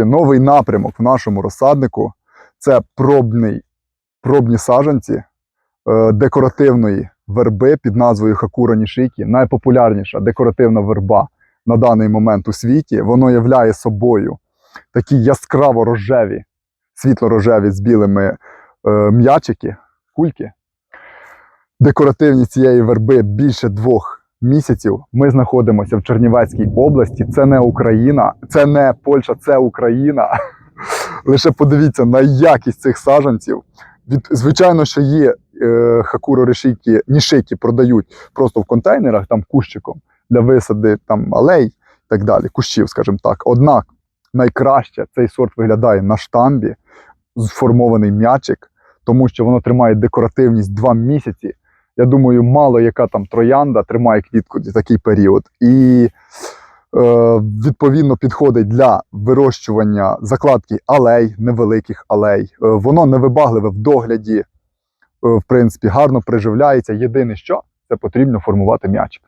Друзі, новий напрямок в нашому розсаднику це пробний, пробні саджанці е, декоративної верби під назвою Хакура Нішикі. Найпопулярніша декоративна верба на даний момент у світі. Воно являє собою такі яскраво рожеві, світло-рожеві з білими е, м'ячики, кульки. Декоративність цієї верби більше двох місяців. Ми знаходимося в Чернівецькій області. Це не Україна, це не Польща, це Україна. Лише подивіться на якість цих саджанців. Від, звичайно, що є е, хакуро решіки, нішики продають просто в контейнерах, там кущиком для висади там алей і так далі, кущів, скажімо так. Однак найкраще цей сорт виглядає на штамбі, сформований м'ячик, тому що воно тримає декоративність 2 місяці. Я думаю, мало яка там троянда тримає квітку за такий період. І е, відповідно підходить для вирощування закладки алей, невеликих алей. Е, воно невибагливе в догляді, е, в принципі, гарно приживляється. Єдине, що це потрібно формувати м'ячик.